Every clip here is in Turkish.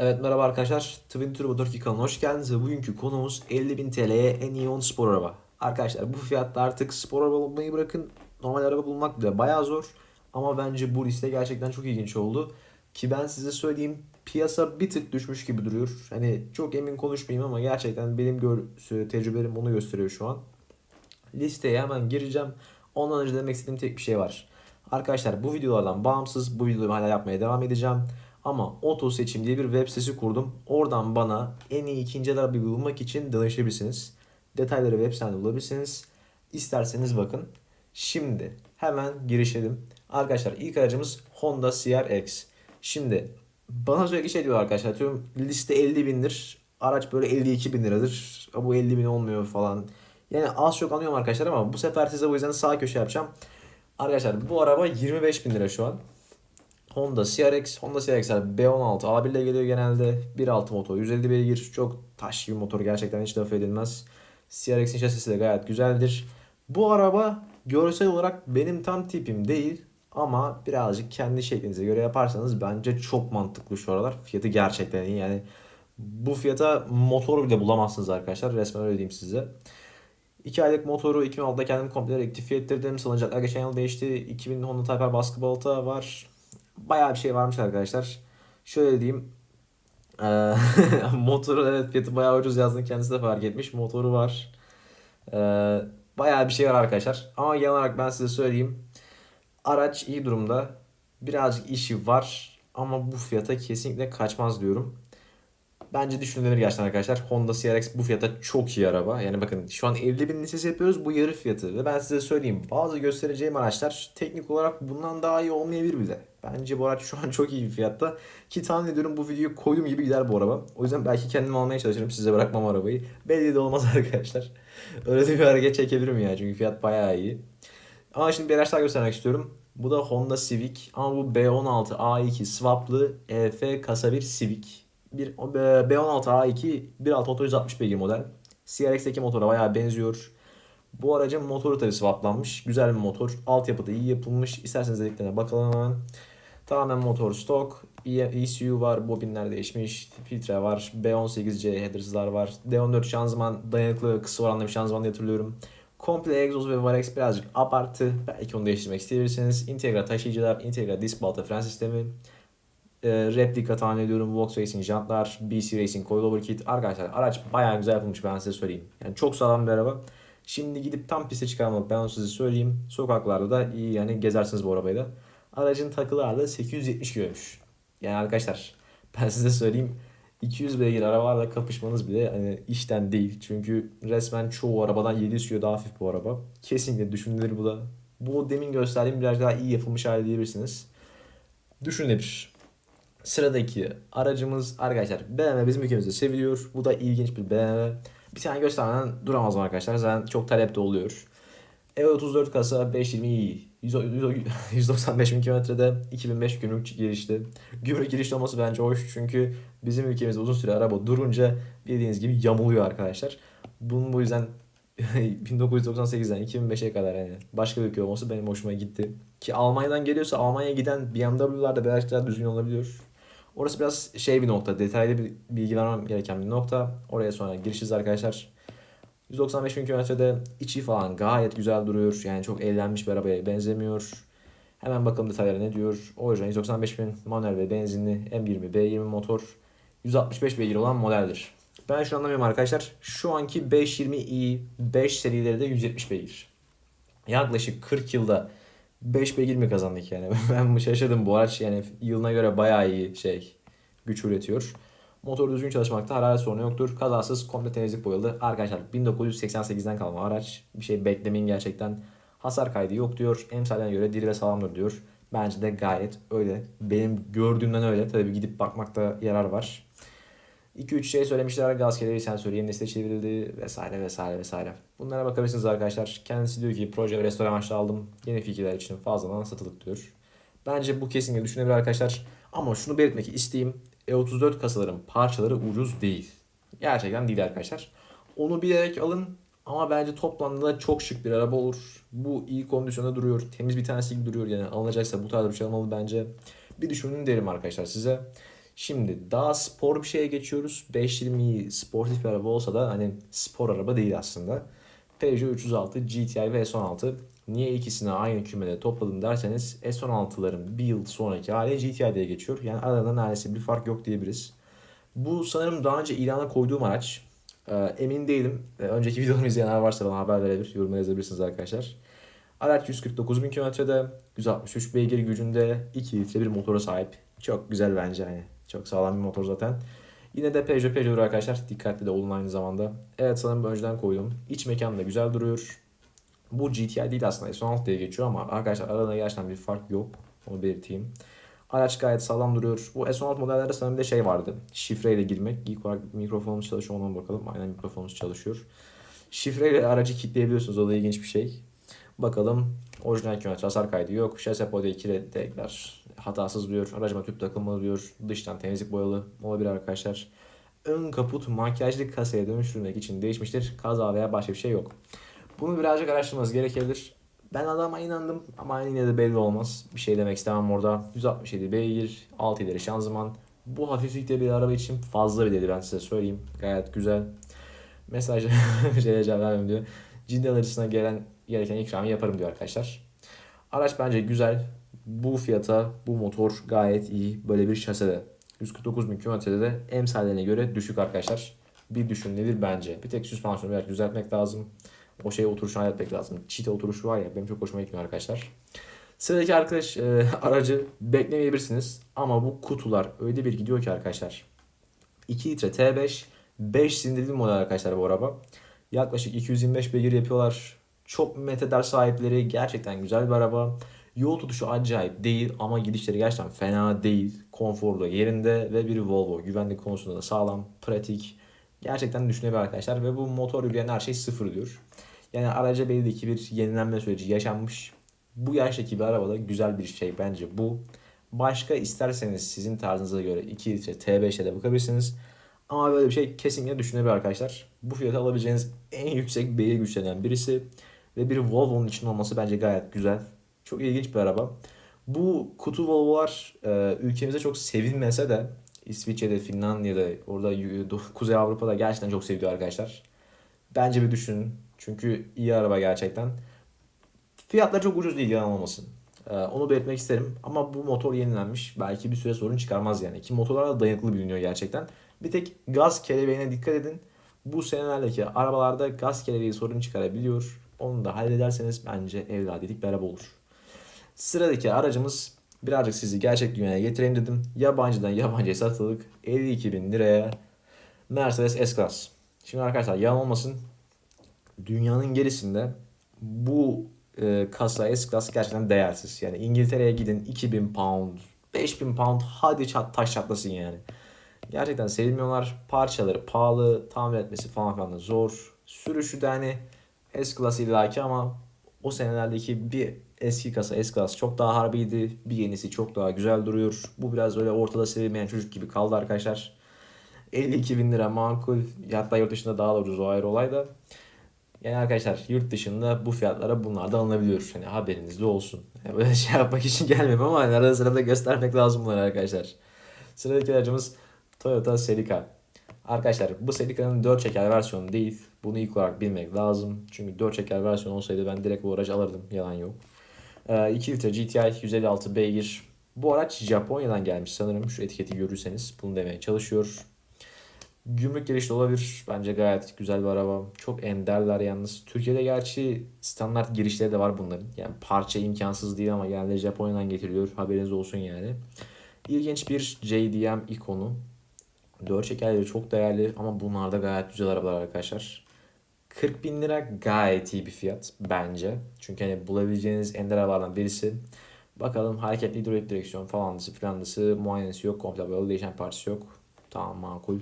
Evet merhaba arkadaşlar. Twin Turbo 4 kanalına hoş geldiniz ve bugünkü konumuz 50.000 TL'ye en iyi 10 spor araba. Arkadaşlar bu fiyatta artık spor araba bulmayı bırakın. Normal araba bulmak bile bayağı zor. Ama bence bu liste gerçekten çok ilginç oldu. Ki ben size söyleyeyim piyasa bir tık düşmüş gibi duruyor. Hani çok emin konuşmayayım ama gerçekten benim gör tecrübelerim onu gösteriyor şu an. Listeye hemen gireceğim. Ondan önce demek istediğim tek bir şey var. Arkadaşlar bu videolardan bağımsız bu videoyu hala yapmaya devam edeceğim. Ama Oto Seçim diye bir web sitesi kurdum. Oradan bana en iyi ikinci arabayı bulmak için danışabilirsiniz. Detayları web sitesinde bulabilirsiniz. İsterseniz bakın. Şimdi hemen girişelim. Arkadaşlar ilk aracımız Honda CR-X. Şimdi bana sürekli şey diyor arkadaşlar. Atıyorum liste 50 bindir. Araç böyle 52 bin liradır. Bu 50 bin olmuyor falan. Yani az çok anlıyorum arkadaşlar ama bu sefer size o yüzden sağ köşe yapacağım. Arkadaşlar bu araba 25 bin lira şu an. Honda CRX, Honda CRX'ler B16 A1 ile geliyor genelde. 1.6 motor, 150 beygir. Çok taş gibi motor gerçekten hiç laf edilmez. CRX'in şasisi de gayet güzeldir. Bu araba görsel olarak benim tam tipim değil. Ama birazcık kendi şeklinize göre yaparsanız bence çok mantıklı şu aralar. Fiyatı gerçekten iyi. Yani bu fiyata motor bile bulamazsınız arkadaşlar. Resmen öyle diyeyim size. 2 aylık motoru 2006'da kendim komple rektifiye ettirdim. Salıncaklar geçen yıl değişti. 2000 Honda Type R baskı balata var. Bayağı bir şey varmış arkadaşlar. Şöyle diyeyim. Eee, motoru evet fiyatı bayağı ucuz yazdığını kendisi de fark etmiş. Motoru var. Eee, bayağı bir şey var arkadaşlar. Ama genel olarak ben size söyleyeyim. Araç iyi durumda. Birazcık işi var. Ama bu fiyata kesinlikle kaçmaz diyorum. Bence düşünülebilir gerçekten arkadaşlar. Honda CRX bu fiyata çok iyi araba. Yani bakın şu an 50 bin listesi yapıyoruz. Bu yarı fiyatı. Ve ben size söyleyeyim. Bazı göstereceğim araçlar teknik olarak bundan daha iyi olmayabilir bile. Bence bu araç şu an çok iyi bir fiyatta. Ki tahmin ediyorum bu videoyu koyduğum gibi gider bu araba. O yüzden belki kendim almaya çalışırım. Size bırakmam arabayı. Belli de olmaz arkadaşlar. Öyle de bir hareket çekebilirim ya. Çünkü fiyat bayağı iyi. Ama şimdi bir araç daha göstermek istiyorum. Bu da Honda Civic. Ama bu B16 A2 swaplı EF kasa bir Civic. Bir B16 A2 1.6 motor 160 beygir model. CRX'teki motora bayağı benziyor. Bu aracın motoru tabii swaplanmış. Güzel bir motor. Altyapı da iyi yapılmış. İsterseniz dediklerine bakalım hemen. Tamamen motor stok. ECU var. Bobinler değişmiş. Filtre var. B18C headers'lar var. D14 şanzıman dayanıklı kısa oranlı bir şanzıman diye hatırlıyorum. Komple egzoz ve Varex birazcık abartı. Belki onu değiştirmek isteyebilirsiniz. Integra taşıyıcılar, Integra disk balata fren sistemi. E, replika tahmin ediyorum. Vox Racing jantlar, BC Racing coilover kit. Arkadaşlar araç bayağı güzel yapılmış ben size söyleyeyim. Yani çok sağlam bir araba. Şimdi gidip tam piste çıkarmalık ben onu size söyleyeyim. Sokaklarda da iyi yani gezersiniz bu arabayla. Aracın takılı ağırlığı 870 kiloymuş. Yani arkadaşlar ben size söyleyeyim 200 beygir arabalarla kapışmanız bile hani işten değil. Çünkü resmen çoğu arabadan 700 kilo daha hafif bu araba. Kesinlikle düşünülür bu da. Bu demin gösterdiğim biraz daha iyi yapılmış hali diyebilirsiniz. Düşünülebilir. Sıradaki aracımız arkadaşlar BMW bizim ülkemizde seviliyor. Bu da ilginç bir BMW. Bir tane göstermeden duramazım arkadaşlar. Zaten çok talepte oluyor. E34 kasa 520i 195 bin kilometrede 2005 gümrük girişli. Gümrük girişli olması bence hoş çünkü bizim ülkemizde uzun süre araba durunca bildiğiniz gibi yamuluyor arkadaşlar. Bunun bu yüzden 1998'den 2005'e kadar yani başka bir ülke olması benim hoşuma gitti. Ki Almanya'dan geliyorsa Almanya'ya giden BMW'lar da birazcık daha düzgün olabiliyor. Orası biraz şey bir nokta, detaylı bir bilgi vermem gereken bir nokta. Oraya sonra girişiz arkadaşlar. 195 bin kilometrede içi falan gayet güzel duruyor. Yani çok eğlenmiş bir arabaya benzemiyor. Hemen bakalım detaylara ne diyor. Orijinal 195 bin manuel ve benzinli M20 B20 motor 165 beygir olan modeldir. Ben şunu anlamıyorum arkadaşlar. Şu anki 520i 5 serileri de 170 beygir. Yaklaşık 40 yılda 5 beygir mi kazandık yani? Ben şaşırdım bu araç yani yılına göre bayağı iyi şey güç üretiyor. Motor düzgün çalışmakta hararet sorunu yoktur. Kazasız komple temizlik boyalı. Arkadaşlar 1988'den kalma araç. Bir şey beklemeyin gerçekten. Hasar kaydı yok diyor. Emsaline göre diri ve sağlamdır diyor. Bence de gayet öyle. Benim gördüğümden öyle. Tabii gidip bakmakta yarar var. 2-3 şey söylemişler. Gaz keleri sensörü yeni nesile çevrildi vesaire vesaire vesaire. Bunlara bakabilirsiniz arkadaşlar. Kendisi diyor ki proje ve restore amaçlı aldım. Yeni fikirler için fazladan satılık diyor. Bence bu kesinlikle düşünebilir arkadaşlar. Ama şunu belirtmek isteyeyim. E34 kasaların parçaları ucuz değil. Gerçekten değil arkadaşlar. Onu bilerek alın ama bence toplamda çok şık bir araba olur. Bu iyi kondisyonda duruyor. Temiz bir tanesi gibi duruyor yani alınacaksa bu tarz bir şey almalı bence. Bir düşünün derim arkadaşlar size. Şimdi daha spor bir şeye geçiyoruz. 520 sportif bir araba olsa da hani spor araba değil aslında. Peugeot 306 GTI ve S16. Niye ikisini aynı kümede topladım derseniz S16'ların bir yıl sonraki hali GTI diye geçiyor. Yani aralarında neredeyse bir fark yok diyebiliriz. Bu sanırım daha önce ilana koyduğum araç. Ee, emin değilim. Ee, önceki videolarımı izleyenler varsa bana haber verebilir. Yorumlara yazabilirsiniz arkadaşlar. Araç 149 bin kilometrede, 163 beygir gücünde, 2 litre bir motora sahip. Çok güzel bence hani. Çok sağlam bir motor zaten. Yine de Peugeot Peugeot'dur arkadaşlar. Dikkatli de olun aynı zamanda. Evet sanırım önceden koydum. İç mekan da güzel duruyor. Bu GTI değil aslında S16 diye geçiyor ama arkadaşlar arada gerçekten bir fark yok. Onu belirteyim. Araç gayet sağlam duruyor. Bu S16 modellerde sanırım bir de şey vardı. Şifreyle girmek. İlk olarak mikrofonumuz çalışıyor ona bakalım. Aynen mikrofonumuz çalışıyor. Şifreyle aracı kilitleyebiliyorsunuz. O da ilginç bir şey. Bakalım orijinal kilometre hasar kaydı yok. Şase pode 2 tekrar hatasız diyor. Aracıma tüp takılmalı diyor. Dıştan temizlik boyalı olabilir arkadaşlar. Ön kaput makyajlı kasaya dönüştürmek için değişmiştir. Kaza veya başka bir şey yok. Bunu birazcık araştırmanız gerekebilir. Ben adama inandım ama yine de belli olmaz. Bir şey demek istemem orada. 167 beygir, 6 ileri şanzıman. Bu hafiflikte bir araba için fazla bir dedi ben size söyleyeyim. Gayet güzel. Mesaj bir şeye cevap vermem diyor. Ciddi alıcısına gelen gereken ikramı yaparım diyor arkadaşlar. Araç bence güzel. Bu fiyata bu motor gayet iyi. Böyle bir şasede. 149 bin kilometrede de emsallerine göre düşük arkadaşlar. Bir düşünülebilir bence. Bir tek süspansiyonu biraz düzeltmek lazım. O şeye oturuşunu halletmek lazım. Çite oturuşu var ya benim çok hoşuma gitmiyor arkadaşlar. Sıradaki arkadaş e, aracı beklemeyebilirsiniz. Ama bu kutular öyle bir gidiyor ki arkadaşlar. 2 litre T5 5 silindirli model arkadaşlar bu araba. Yaklaşık 225 beygir yapıyorlar. Çok meteder sahipleri. Gerçekten güzel bir araba. Yol tutuşu acayip değil ama gidişleri gerçekten fena değil. Konforlu yerinde ve bir Volvo. Güvenlik konusunda da sağlam, pratik. Gerçekten düşünebilir arkadaşlar ve bu motor yürüyen her şey sıfır diyor. Yani araca belli ki bir yenilenme süreci yaşanmış. Bu yaştaki bir arabada güzel bir şey bence bu. Başka isterseniz sizin tarzınıza göre 2 litre T5'e de bakabilirsiniz. Ama böyle bir şey kesinlikle düşünebilir arkadaşlar. Bu fiyata alabileceğiniz en yüksek beygir güçlenen birisi. Ve bir Volvo'nun içinde olması bence gayet güzel. Çok ilginç bir araba. Bu kutu Volvo'lar e, ülkemizde çok sevilmese de İsviçre'de, Finlandiya'da, orada Kuzey Avrupa'da gerçekten çok seviliyor arkadaşlar. Bence bir düşünün. Çünkü iyi araba gerçekten. Fiyatlar çok ucuz değil yalan olmasın. Ee, onu belirtmek isterim. Ama bu motor yenilenmiş. Belki bir süre sorun çıkarmaz yani. Ki motorlar da dayanıklı biliniyor gerçekten. Bir tek gaz kelebeğine dikkat edin. Bu senelerdeki arabalarda gaz kelebeği sorun çıkarabiliyor. Onu da hallederseniz bence evladilik araba olur. Sıradaki aracımız birazcık sizi gerçek dünyaya getireyim dedim. Yabancıdan yabancıya satılık 52 bin liraya Mercedes S-Class. Şimdi arkadaşlar yalan olmasın dünyanın gerisinde bu e, kasa S-Class gerçekten değersiz. Yani İngiltere'ye gidin 2000 pound, 5000 pound hadi çat, taş çatlasın yani. Gerçekten sevmiyorlar. Parçaları pahalı, tamir etmesi falan filan da zor. Sürüşü de hani S-Class illaki ama o senelerdeki bir eski kasa S-Class çok daha harbiydi. Bir yenisi çok daha güzel duruyor. Bu biraz öyle ortada sevilmeyen çocuk gibi kaldı arkadaşlar. 52 bin lira makul. Hatta yurt dışında daha da ucuz o ayrı olay da. Yani arkadaşlar yurt dışında bu fiyatlara bunlar da alınabiliyor. Hani haberiniz de olsun. Yani böyle şey yapmak için gelmiyorum ama hani arada sırada göstermek lazım bunları arkadaşlar. Sıradaki aracımız Toyota Celica. Arkadaşlar bu Celica'nın 4 çeker versiyonu değil. Bunu ilk olarak bilmek lazım. Çünkü 4 çeker versiyonu olsaydı ben direkt bu aracı alırdım. Yalan yok. 2 litre GTI 156 beygir. Bu araç Japonya'dan gelmiş sanırım. Şu etiketi görürseniz bunu demeye çalışıyor. Gümrük girişli olabilir. Bence gayet güzel bir araba. Çok enderler yalnız. Türkiye'de gerçi standart girişleri de var bunların. Yani parça imkansız değil ama genelde Japonya'dan getiriliyor. Haberiniz olsun yani. İlginç bir JDM ikonu. 4 çekerleri çok değerli ama bunlar da gayet güzel arabalar arkadaşlar. 40 bin lira gayet iyi bir fiyat bence. Çünkü hani bulabileceğiniz ender arabalardan birisi. Bakalım hareketli hidrolik direksiyon falanlısı filanlısı muayenesi yok. Komple böyle değişen parçası yok. Tamam makul.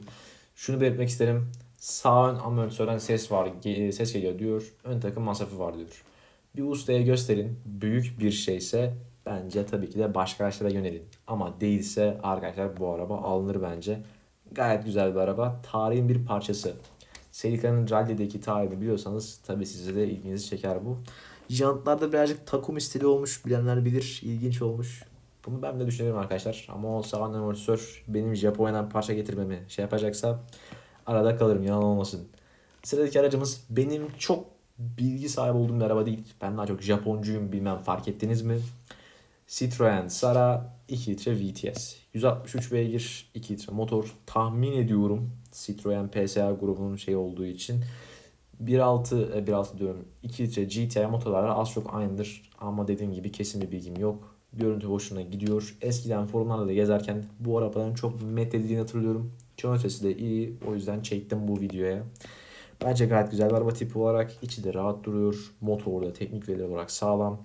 Şunu belirtmek isterim. Sağ ön amortisörden ses var, ses geliyor diyor. Ön takım masrafı var diyor. Bir ustaya gösterin. Büyük bir şeyse bence tabii ki de başka araçlara yönelin. Ama değilse arkadaşlar bu araba alınır bence. Gayet güzel bir araba. Tarihin bir parçası. Celica'nın rally'deki tarihini biliyorsanız tabii size de ilginizi çeker bu. Jantlarda birazcık Takumi stili olmuş. Bilenler bilir. İlginç olmuş. Bunu ben de düşünüyorum arkadaşlar. Ama o sağlam amortisör benim Japonya'dan parça getirmemi şey yapacaksa arada kalırım yalan olmasın. Sıradaki aracımız benim çok bilgi sahibi olduğum bir araba değil. Ben daha çok Japoncuyum bilmem fark ettiniz mi? Citroen Sara 2 litre VTS. 163 beygir 2 litre motor. Tahmin ediyorum Citroen PSA grubunun şey olduğu için 1.6 e, 1.6 diyorum 2 litre GTI motorlarla az çok aynıdır. Ama dediğim gibi kesin bir bilgim yok. Görüntü hoşuna gidiyor. Eskiden forumlarda da gezerken bu arabaların çok methedildiğini hatırlıyorum. Kilometresi de iyi. O yüzden çektim bu videoya. Bence gayet güzel bir araba tipi olarak. içi de rahat duruyor. Motoru da teknik veriler olarak sağlam.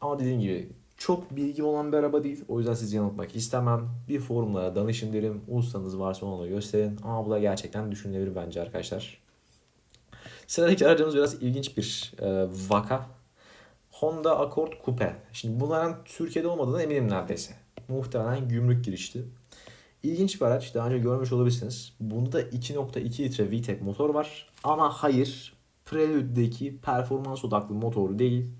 Ama dediğim gibi çok bilgi olan bir araba değil. O yüzden sizi yanıltmak istemem. Bir forumlara danışın derim. Ustanız varsa ona da gösterin. Ama bu da gerçekten düşünülebilir bence arkadaşlar. Sıradaki aracımız biraz ilginç bir e, vaka. Honda Accord Coupe. Şimdi bunların Türkiye'de olmadığına eminim neredeyse. Muhtemelen gümrük girişti. İlginç bir araç. Daha önce görmüş olabilirsiniz. Bunda 2.2 litre VTEC motor var. Ama hayır Prelude'deki performans odaklı motor değil.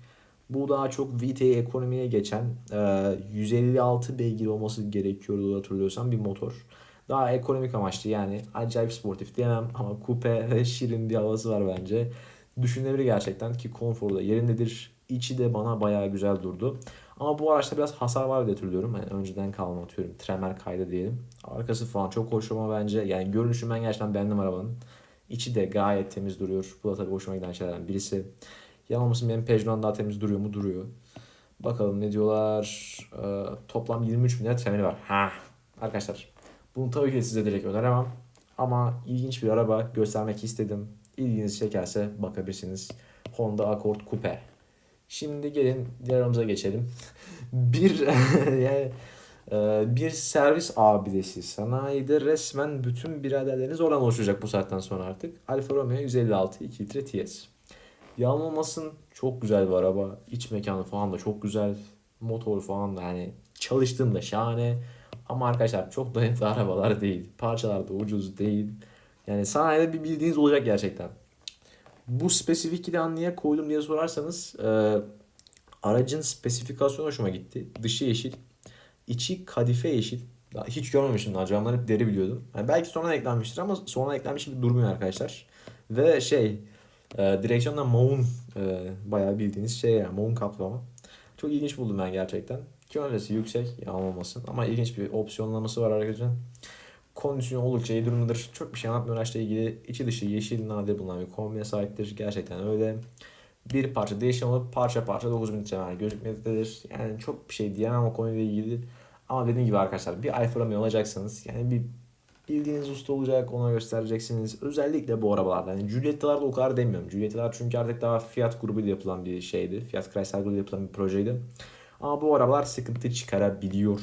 Bu daha çok VTEC ekonomiye geçen e, 156 beygir olması gerekiyordu hatırlıyorsam bir motor. Daha ekonomik amaçlı yani acayip sportif diyemem ama kupe ve şirin bir havası var bence. Düşünülebilir gerçekten ki konforu da yerindedir. İçi de bana bayağı güzel durdu. Ama bu araçta biraz hasar var diye hatırlıyorum. Yani önceden kalma atıyorum. Tremer kaydı diyelim. Arkası falan çok hoş ama bence. Yani görünüşü ben gerçekten beğendim arabanın. İçi de gayet temiz duruyor. Bu da tabii hoşuma giden şeylerden birisi. Yanılmasın benim Peugeot'dan daha temiz duruyor mu? Duruyor. Bakalım ne diyorlar. Ee, toplam 23 bin lira temeli var. Ha. Arkadaşlar bunu tabii ki size direkt öneremem. Ama ilginç bir araba göstermek istedim. İlginizi çekerse bakabilirsiniz. Honda Accord Coupe. Şimdi gelin diğer aramıza geçelim. bir yani e, bir servis abidesi. Sanayide resmen bütün biraderleriniz oradan oluşacak bu saatten sonra artık. Alfa Romeo 156 2 litre TS. Yalan olmasın çok güzel bir araba. İç mekanı falan da çok güzel. Motor falan da yani çalıştığında şahane. Ama arkadaşlar çok dayanıklı arabalar değil. Parçalar da ucuz değil. Yani sanayide bir bildiğiniz olacak gerçekten. Bu spesifikliği niye koydum diye sorarsanız e, aracın spesifikasyonu hoşuma gitti. Dışı yeşil. içi kadife yeşil. Daha hiç görmemiştim daha. Camlar hep deri biliyordum. Yani belki sonradan eklenmiştir ama sonradan eklenmiş gibi durmuyor arkadaşlar. Ve şey e, direksiyonda maun e, bayağı bildiğiniz şey yani maun kaplama. Çok ilginç buldum ben gerçekten. Kilometresi yüksek yalan olmasın ama ilginç bir opsiyonlaması var aracın. Kondisyon oldukça iyi durumdadır. Çok bir şey anlatmıyor araçla ilgili. İçi dışı yeşil nadir bulunan bir kombine sahiptir. Gerçekten öyle. Bir parça değişim olup parça parça 9000 litre gözükmektedir. Yani çok bir şey diyemem o konuyla ilgili. Ama dediğim gibi arkadaşlar bir Romeo alacaksanız yani bir bildiğiniz usta olacak ona göstereceksiniz. Özellikle bu arabalarda. Yani Giulietta'larda o kadar demiyorum. Giulietta'lar çünkü artık daha Fiat grubuyla yapılan bir şeydi. Fiat Chrysler grubuyla yapılan bir projeydi. Ama bu arabalar sıkıntı çıkarabiliyor.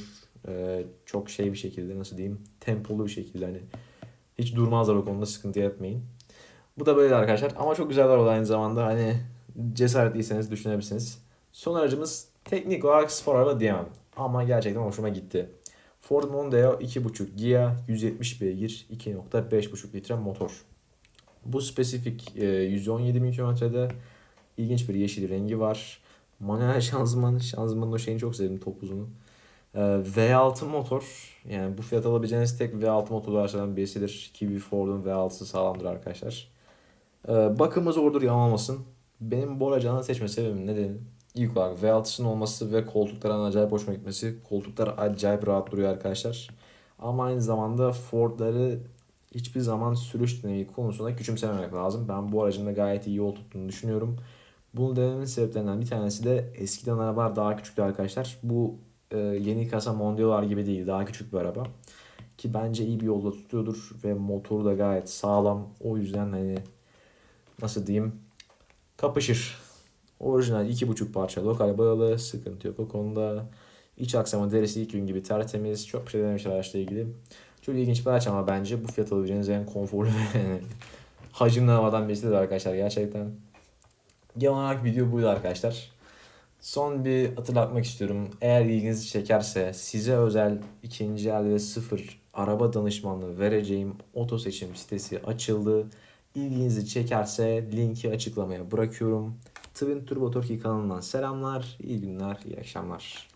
Ee, çok şey bir şekilde nasıl diyeyim tempolu bir şekilde hani hiç durmazlar o konuda sıkıntı etmeyin. Bu da böyle arkadaşlar ama çok güzel araba aynı zamanda hani cesaretliyseniz düşünebilirsiniz. Son aracımız teknik olarak spor araba diyemem ama gerçekten hoşuma gitti. Ford Mondeo 2.5 Gia 170 beygir 2.5.5 litre motor. Bu spesifik e, 117 bin kilometrede ilginç bir yeşil rengi var. Manuel şanzıman, şanzımanın o şeyini çok sevdim topuzunu. Ee, V6 motor. Yani bu fiyat alabileceğiniz tek V6 motorlardan birisidir. Ki bir Ford'un V6'sı sağlamdır arkadaşlar. Ee, bakımı zordur yanılmasın. Benim bu aracı seçme sebebim nedeni ilk olarak V6'sının olması ve koltukların acayip hoşuma gitmesi. Koltuklar acayip rahat duruyor arkadaşlar. Ama aynı zamanda Ford'ları hiçbir zaman sürüş deneyimi konusunda küçümsememek lazım. Ben bu aracın da gayet iyi yol tuttuğunu düşünüyorum. Bunu dememin sebeplerinden bir tanesi de eskiden arabalar daha küçüktü arkadaşlar. Bu e, yeni kasa Mondial'lar gibi değil. Daha küçük bir araba. Ki bence iyi bir yolda tutuyordur ve motoru da gayet sağlam. O yüzden hani nasıl diyeyim kapışır. Orijinal 2.5 parça lokal bağlı. Sıkıntı yok o konuda. İç aksama derisi ilk gün gibi tertemiz. Çok şey dememişler araçla ilgili. Çok ilginç bir araç ama bence bu fiyat alabileceğiniz en konforlu hacimli havadan birisidir arkadaşlar gerçekten. Genel olarak video buydu arkadaşlar. Son bir hatırlatmak istiyorum. Eğer ilginizi çekerse size özel ikinci el ve sıfır araba danışmanlığı vereceğim oto seçim sitesi açıldı. İlginizi çekerse linki açıklamaya bırakıyorum. Twin Turbo Turkey kanalından selamlar, iyi günler, iyi akşamlar.